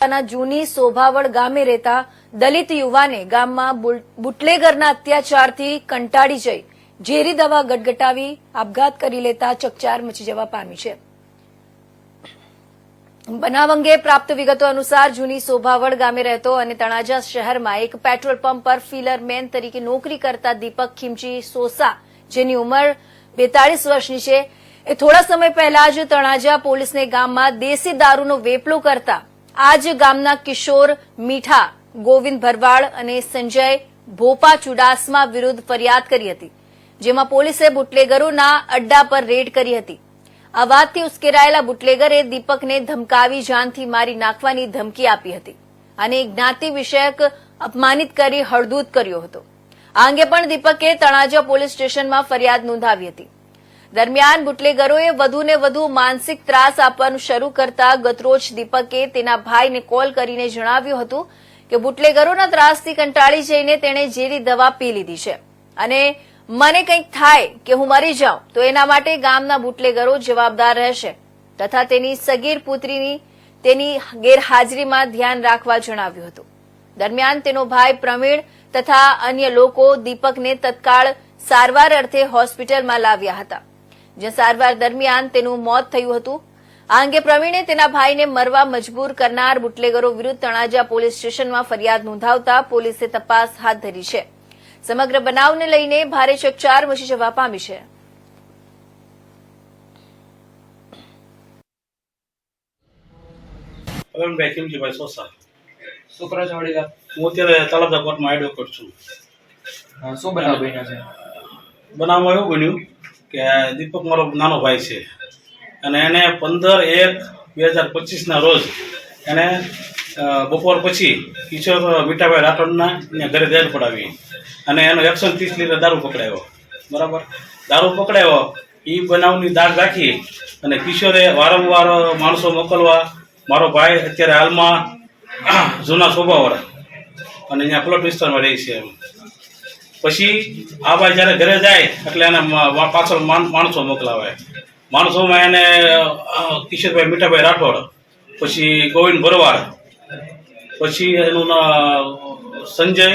જૂની સોભાવડ ગામે રહેતા દલિત યુવાને ગામમાં બુટલેગરના અત્યાચારથી કંટાળી જઈ ઝેરી દવા ગટગટાવી આપઘાત કરી લેતા ચકચાર મચી જવા પામી છે. બનાવ અંગે પ્રાપ્ત વિગતો અનુસાર જૂની સોભાવડ ગામે રહેતો અને તણાજા શહેરમાં એક પેટ્રોલ પંપ પર ફિલર મેન તરીકે નોકરી કરતા દીપક ખીમચી સોસા, જેની ઉંમર બેતાળીસ વર્ષની છે, એ થોડા સમય પહેલા જ તણાજા પોલીસને ગામમાં દેશી દારૂનો વેપલો કરતા આ જ ગામના કિશોર મીઠા, ગોવિંદ ભરવાડ અને સંજય ભોપા ચુડાસમા વિરુદ્ધ ફરિયાદ કરી હતી, જેમાં પોલીસે બુટલેગરોના અડ્ડા પર રેડ કરી હતી. આ વાતથી ઉશ્કેરાયેલા બુટલેગરે દીપકને ધમકાવી, જાનથી મારી નાખવાની ધમકી આપી હતી અને જ્ઞાતિ વિષયક અપમાનિત કરી હળદૂત કર્યો હતો. આ અંગે પણ દીપકે તણાજા પોલીસ સ્ટેશનમાં ફરિયાદ નોંધાવી હતી. દરમિયાન બુટલેગરોએ વધુને વધુ માનસિક ત્રાસ આપવાનું શરૂ કરતા ગતરોજ દીપકે તેના ભાઈને કોલ કરીને જણાવ્યું હતું કે બુટલેગરોના ત્રાસથી કંટાળી જઈને તેણે ઝેરી દવા પી લીધી છે. અને મને કંઈક થાય કે હું મરી જાઉં, તો એના માટે ગામના બુટલેગરો જવાબદાર રહેશે. તથા તેની સગીર પુત્રીની તેની ગેરહાજરીમાં ધ્યાન રાખવા જણાવ્યું હતું. દરમિયાન તેનો ભાઈ પ્રવીણ તથા અન્ય લોકો દીપકને તત્કાળ સારવાર અર્થે હોસ્પિટલમાં લાવ્યા હતા. જ્યાં સારવાર દરમિયાન તેનું મોત થયું હતું. આ અંગે પ્રવીણે તેના ભાઈને મરવા મજબૂર કરનાર બુટલેગરો વિરુદ્ધ તણાજા પોલીસ સ્ટેશનમાં ફરિયાદ નોંધાવતા પોલીસે તપાસ હાથ ધરી છે. સમગ્ર બનાવને લઈને ભારે ચકચાર મચી જવા પામી છે. શું? હું અત્યારે કોર્ટમાં એડવોકેટ શું બનાવ બન્યો છે? બનાવમાં એવું બન્યું કે દીપક મારો નાનો ભાઈ છે. અને એને પંદર એક બે હજાર પચીસના રોજ એને બપોર પછી કિશોર મીઠાભાઈ રાઠોડના ઘરે દેર પડાવી. અને એનો એકસો ત્રીસ લીટર દારૂ પકડાયો. બરાબર? દારૂ પકડાયો એ બનાવની દાળ રાખી અને કિશોરે વારંવાર માણસો મોકલવા, મારો ભાઈ અત્યારે હાલમાં જૂના શોભાવાળા અને અહીંયા પ્લોટ વિસ્તારમાં રહી છે એમ. પછી આ ભાઈ જ્યારે ઘરે જાય એટલે એને પાછળ માણસો મોકલાવે માણસોમાં એને કિશોરભાઈ મીઠાભાઈ રાઠોડ, પછી ગોવિંદ ભરવાડ, પછી એનું સંજય,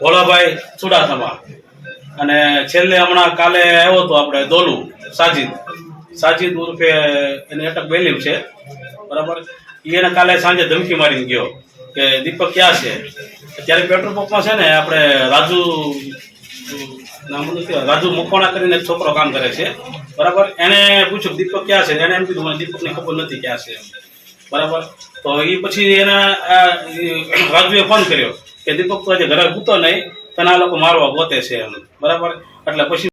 ભોળાભાઈ ચુડાસમા. અને છેલ્લે હમણાં કાલે આવ્યો હતો આપણે દોલુ, સાજિદ. સાજિદ ઉર્ફે એની અટક બેલીમ છે. બરાબર? એને કાલે સાંજે ધમકી મારીને ગયો કે દીપક ક્યાં છે? ત્યારે પેટ્રોલ પંપમાં છે ને આપણે રાજુ, નામ રાજુ મકવાણા કરીને એક છોકરો કામ કરે છે. બરાબર? એને પૂછ્યું, દીપક ક્યાં છે? એને એમ કીધું, મને દીપકની ખબર નથી ક્યાં છે. બરાબર? તો એ પછી એના રાજુએ ફોન કર્યો કે દીપક તો આજે ઘરે પૂતો નહીં, તને આ લોકો મારવા ગોતે છે એમ. બરાબર? એટલે પછી